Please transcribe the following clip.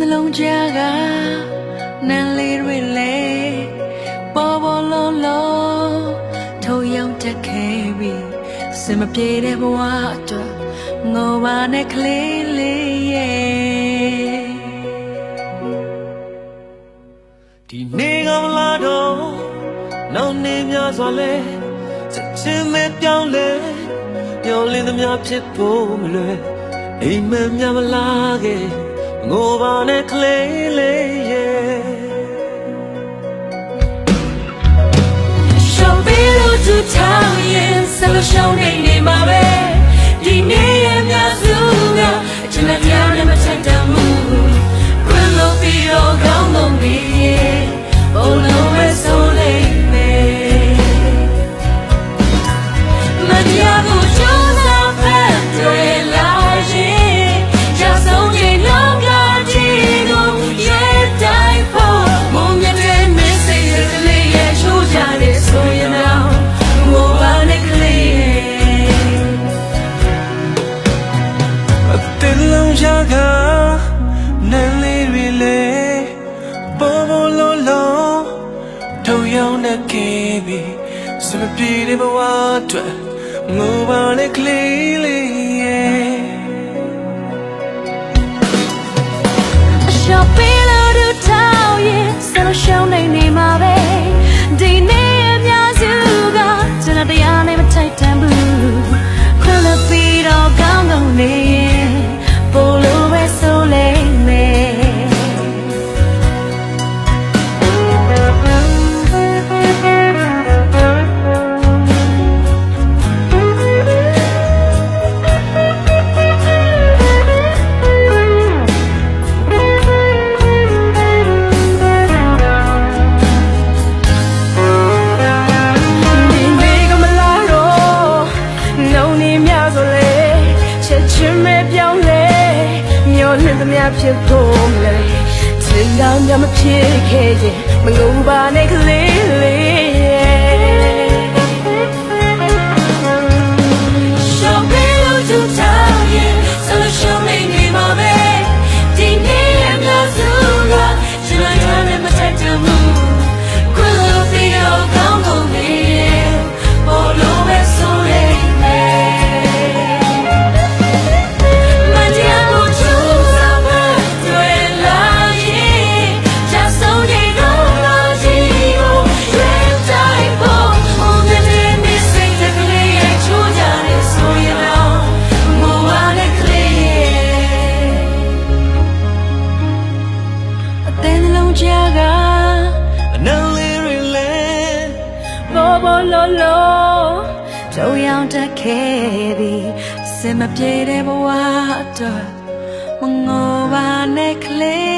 နှလုံးကြားကနန်းလေးတွေလေပေါ်ပေါ်လုံးလုံးထိုးရောက်တက်ခဲ့ပြီစင်မပြေတဲ့ဘဝအတွက်ငိုပါနဲ့ကလေးလေးရဲ့ဒီနေ့ကမလာတော့နောက်နေများစွာလဲချက်ချင်းမဲ့ပြောင်းလဲမျောလင်းသမျှဖြစ်ဖို့မလွယ်အိမ်မက်များမလာခဲ့ ငိုပါနဲ့ကလေးလေးရဲ့ရှောင်းပြီးလို့သူထောင်ရင်ဆလရှောင်းနေ တို့ရောက်နေခဲ့ပြီစမပြေတဲ့ဘဝအတွက်ငိုပါနဲ့ကလေး င့်သမျှဖြစ်ဖို့မလဲစင်တောင်မြမဖြစ်ခဲ့ရင်မငုံပါနဲ့ကလေးလေး လုံးကြားကအနန်းလေးတွေလေဘောဘောလောလောတို့ရောင်တက်ခဲ့သည်စင်မပြေတဲ့ဘဝအတွက်မငိုပါနဲ့ကလေးလေး